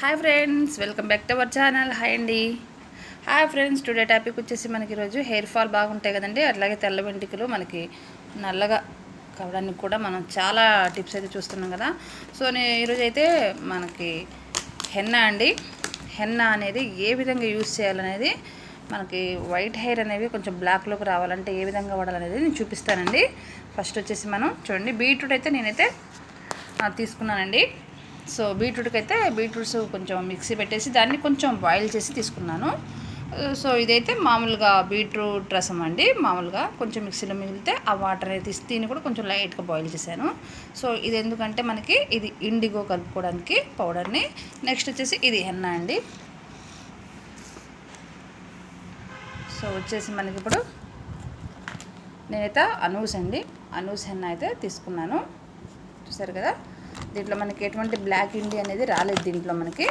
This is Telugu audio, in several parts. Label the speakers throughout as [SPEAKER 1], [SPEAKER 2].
[SPEAKER 1] Hi friends welcome back to our channel. Hi అండి. హాయ్ ఫ్రెండ్స్ టుడే టాపిక్ వచ్చేసి మనకి ఈరోజు హెయిర్ ఫాల్ బాగుంటాయి కదండి. అట్లాగే తెల్ల వెంట్రుకలు మనకి నల్లగా కావడానికి కూడా మనం చాలా టిప్స్ అయితే చూస్తున్నాం కదా. సో నేను ఈరోజు అయితే మనకి హెన్న అండి. హెన్న అనేది ఏ విధంగా యూస్ చేయాలనేది మనకి వైట్ హెయిర్ అనేవి కొంచెం బ్లాక్లోకి రావాలంటే ఏ విధంగా వాడాలనేది నేను చూపిస్తానండి. ఫస్ట్ వచ్చేసి మనం చూడండి బీట్రూట్ అయితే నేనైతే తీసుకున్నానండి. సో బీట్రూట్కి అయితే బీట్రూట్స్ కొంచెం మిక్సీ పెట్టేసి దాన్ని కొంచెం బాయిల్ చేసి తీసుకున్నాను. సో ఇదైతే మామూలుగా బీట్రూట్ రసం అండి. మామూలుగా కొంచెం మిక్సీలో మిగిలితే ఆ వాటర్ అయితే తీసి దీన్ని కూడా కొంచెం లైట్గా బాయిల్ చేశాను. సో ఇది ఎందుకంటే మనకి ఇది ఇండిగో కలుపుకోవడానికి పౌడర్ని. నెక్స్ట్ వచ్చేసి ఇది హెన్న అండి. సో వచ్చేసి మనకి ఇప్పుడు నేనైతే అనూస్ అండి. అనూస్ హెన్న అయితే తీసుకున్నాను. చూసారు కదా? దీంట్లో మనకి ఎటువంటి బ్లాక్ ఇండి అనేది రాలేదు దీంట్లో మనకి.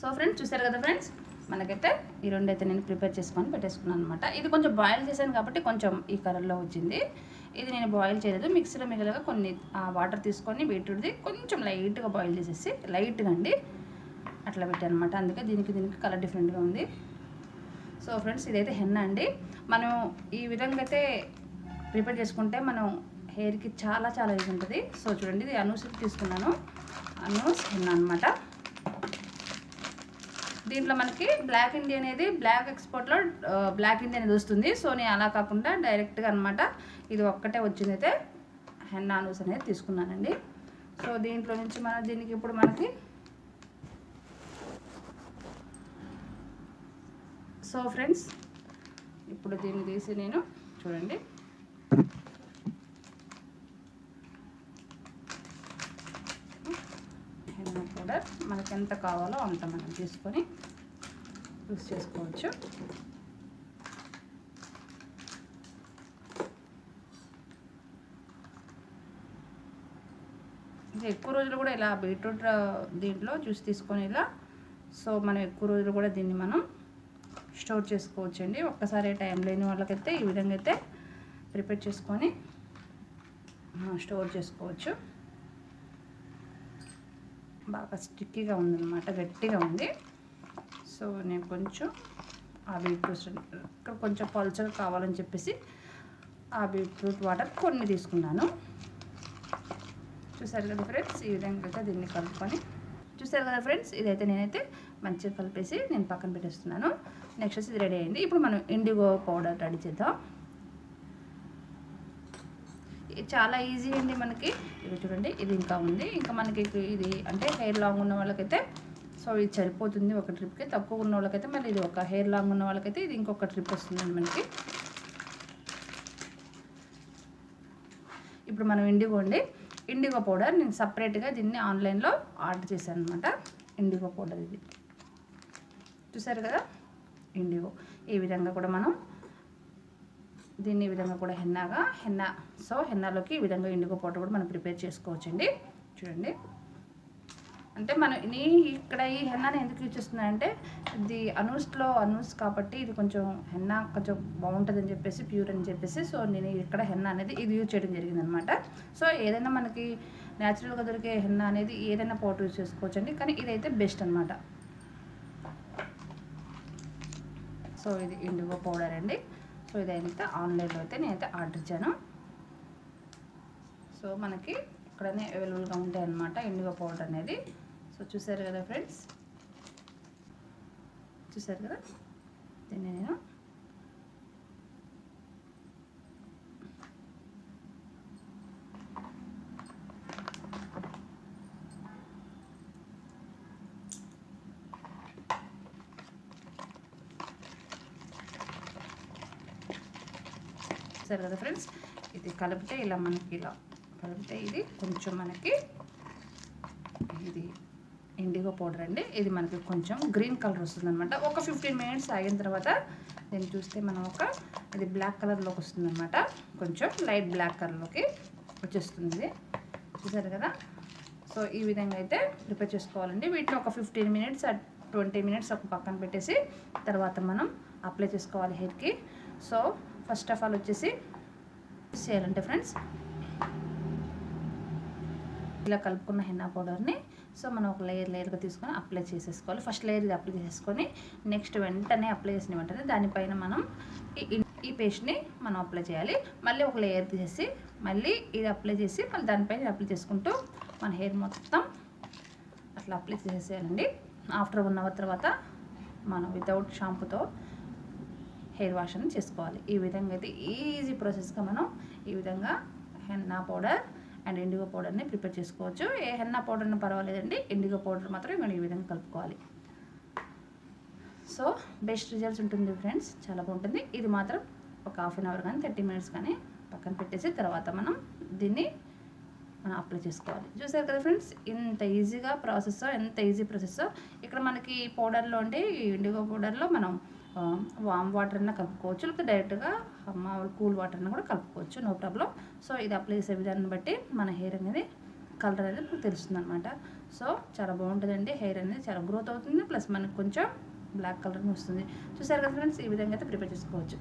[SPEAKER 1] సో ఫ్రెండ్స్ చూసారు కదా ఫ్రెండ్స్ మనకైతే ఈ రెండు అయితే నేను ప్రిపేర్ చేసుకొని పెట్టేసుకున్నాను అనమాట ఇది కొంచెం బాయిల్ చేశాను కాబట్టి కొంచెం ఈ కలర్లో వచ్చింది. ఇది నేను బాయిల్ చేయలేదు. మిక్సీలో మిగిలిగా కొన్ని ఆ వాటర్ తీసుకొని బీట్రూట్ది కొంచెం లైట్గా బాయిల్ చేసేసి లైట్గా అండి. అట్లా పెట్టాను అనమాట అందుకే దీనికి దీనికి కలర్ డిఫరెంట్గా ఉంది. సో ఫ్రెండ్స్ ఇదైతే హెన్న అండి. మనం ఈ విధంగా అయితే ప్రిపేర్ చేసుకుంటే మనం హెయిర్కి చాలా చాలా యూజ్ ఉంటుంది. సో చూడండి ఇది అనూస్ తీసుకున్నాను. అనూస్ హెన్ అనమాట దీంట్లో మనకి బ్లాక్ ఇండియా అనేది బ్లాక్ ఎక్స్పోర్ట్లో బ్లాక్ ఇండియా అనేది వస్తుంది. సో నేను అలా కాకుండా డైరెక్ట్గా అనమాట ఇది ఒక్కటే వచ్చింది అయితే హెన్న అనూస్ అనేది తీసుకున్నానండి. సో దీంట్లో నుంచి మన దీనికి ఇప్పుడు మనకి సో ఫ్రెండ్స్ ఇప్పుడు దీన్ని తీసి నేను చూడండి హెన్న పౌడర్ మనకి ఎంత కావాలో అంత మనం తీసుకొని యూస్ చేసుకోవచ్చు. ఇంకా ఎక్కువ రోజులు కూడా ఇలా బీట్రూట్ దీంట్లో జ్యూస్ తీసుకొని ఇలా సో మనం ఎక్కువ రోజులు కూడా దీన్ని మనం స్టోర్ చేసుకోవచ్చు అండి ఒక్కసారి టైం లేని వాళ్ళకైతే ఈ విధంగా అయితే ప్రిపేర్ చేసుకొని స్టోర్ చేసుకోవచ్చు. బాగా స్టిక్కీగా ఉందన్నమాట గట్టిగా ఉంది. సో నేను కొంచెం ఆ బీట్రూట్ ఇక్కడ కొంచెం పలుచగా కావాలని చెప్పేసి ఆ బీట్రూట్ వాటర్ కొన్ని తీసుకున్నాను. చూసారు కదా ఫ్రెండ్స్ ఈ విధంగా అయితే దీన్ని కలుపుకొని చూసారు కదా ఫ్రెండ్స్ ఇదైతే నేనైతే మంచిగా కలిపేసి నేను పక్కన పెట్టేస్తున్నాను. నెక్స్ట్ వచ్చి ఇది రెడీ అయింది. ఇప్పుడు మనం ఇండిగో పౌడర్ రెడీ చేద్దాం. చాలా ఈజీ అండి మనకి. ఇది చూడండి ఇది ఇంకా ఉంది. ఇంకా మనకి ఇది అంటే హెయిర్ లాంగ్ ఉన్న వాళ్ళకైతే సో ఇది సరిపోతుంది ఒక ట్రిప్కి తక్కువ ఉన్న వాళ్ళకైతే మళ్ళీ ఇది ఒక హెయిర్ లాంగ్ ఉన్న వాళ్ళకైతే ఇది ఇంకొక ట్రిప్ వస్తుందండి మనకి. ఇప్పుడు మనం ఇండిగో అండి. ఇండిగో పౌడర్ నేను సపరేట్గా దీన్ని ఆన్లైన్లో ఆర్డర్ చేశాను అనమాట ఇండిగో పౌడర్ ఇది. చూసారు కదా? ఇండిగో ఈ విధంగా కూడా మనం దీన్ని ఈ విధంగా కూడా హెన్నాగా హెన్న సో హెన్నాలోకి ఈ విధంగా ఇండిగో పౌడర్ కూడా మనం ప్రిపేర్ చేసుకోవచ్చండి. చూడండి. అంటే మనం నీ ఇక్కడ ఈ హెన్నాని ఎందుకు యూజ్ చేస్తున్నానంటే ఇది అనూస్లో అనూస్ కాబట్టి ఇది కొంచెం హెన్నా కొంచెం బాగుంటుంది అని చెప్పేసి ప్యూర్ అని చెప్పేసి సో నేను ఇక్కడ హెన్న అనేది ఇది యూజ్ చేయడం జరిగింది అనమాట సో ఏదైనా మనకి న్యాచురల్గా దొరికే హెన్న అనేది ఏదైనా పౌడర్ యూజ్ చేసుకోవచ్చండి. కానీ ఇదైతే బెస్ట్ అనమాట. సో ఇది ఇండిగో పౌడర్ అండి. సో ఇదైతే ఆన్లైన్లో అయితే నేనైతే ఆర్డర్ ఇచ్చాను. సో మనకి ఇక్కడనే అవైలబుల్గా ఉంటాయి అన్నమాట ఇండిగో పౌడర్ అనేది. సో చూసారు కదా ఫ్రెండ్స్? చూసారు కదా? దీన్ని నేను చూసారు కదా ఫ్రెండ్స్ ఇది కలిపితే ఇలా మనకి ఇలా కలిపితే ఇది కొంచెం మనకి ఇది ఇండిగో పౌడర్ అండి. ఇది మనకి కొంచెం గ్రీన్ కలర్ వస్తుంది అనమాట ఒక ఫిఫ్టీన్ మినిట్స్ ఆగిన తర్వాత దీన్ని చూస్తే మనం ఒక ఇది బ్లాక్ కలర్లోకి వస్తుంది అనమాట కొంచెం లైట్ బ్లాక్ కలర్లోకి వచ్చేస్తుంది. ఇది చూసారు కదా? సో ఈ విధంగా అయితే ప్రిపేర్ చేసుకోవాలండి. వీటిని ఒక ఫిఫ్టీన్ మినిట్స్ ట్వంటీ మినిట్స్ ఒక పక్కన పెట్టేసి తర్వాత మనం అప్లై చేసుకోవాలి హెయిర్కి సో ఫస్ట్ ఆఫ్ ఆల్ వచ్చేసి చేయాలంటే ఫ్రెండ్స్ ఇలా కలుపుకున్న హెన్నా పౌడర్ని సో మనం ఒక లేయర్ లేయర్గా తీసుకొని అప్లై చేసేసుకోవాలి. ఫస్ట్ లేయర్ ఇది అప్లై చేసేసుకొని నెక్స్ట్ వెంటనే అప్లై చేసిన వెంటనే దానిపైన మనం ఈ ఈ పేస్ట్ని మనం అప్లై చేయాలి. మళ్ళీ ఒక లేయర్ తీసేసి మళ్ళీ ఇది అప్లై చేసి మళ్ళీ దానిపైన అప్లై చేసుకుంటూ మన హెయిర్ మొత్తం అట్లా అప్లై చేసేయాలండి ఆఫ్టర్ వన్ అవర్ తర్వాత మనం వితౌట్ షాంపూతో హెయిర్ వాష్ అని చేసుకోవాలి. ఈ విధంగా అయితే ఈజీ ప్రాసెస్గా మనం ఈ విధంగా హెన్నా పౌడర్ అండ్ ఇండిగో పౌడర్ని ప్రిపేర్ చేసుకోవచ్చు. ఏ హెన్నా పౌడర్ని పర్వాలేదండి. ఇండిగో పౌడర్ మాత్రం మనం ఈ విధంగా కలుపుకోవాలి. సో బెస్ట్ రిజల్ట్స్ ఉంటుంది ఫ్రెండ్స్. చాలా బాగుంటుంది. ఇది మాత్రం ఒక హాఫ్ అన్ అవర్ కానీ థర్టీ మినిట్స్ కానీ పక్కన పెట్టేసి తర్వాత మనం దీన్ని మనం అప్లై చేసుకోవాలి. చూసారు కదా ఫ్రెండ్స్ ఇంత ఈజీగా ప్రాసెస్ ఎంత ఈజీ ప్రాసెస్ ఇక్కడ మనకి పౌడర్లో అంటే ఈ ఇండిగో పౌడర్లో మనం వామ్ వాటర్ అన్న కలుపుకోవచ్చు. లేకపోతే డైరెక్ట్గా మామూలు కూల్ వాటర్ అన్న కూడా కలుపుకోవచ్చు. నో ప్రాబ్లం సో ఇది అప్లై చేసే విధానం బట్టి మన హెయిర్ అనేది కలర్ అనేది మనకు తెలుస్తుంది అనమాట సో చాలా బాగుంటుందండి. హెయిర్ అనేది చాలా గ్రోత్ అవుతుంది. ప్లస్ మనకు కొంచెం బ్లాక్ కలర్ వస్తుంది. చూసారు కదా ఫ్రెండ్స్ ఈ విధంగా అయితే ప్రిపేర్ చేసుకోవచ్చు.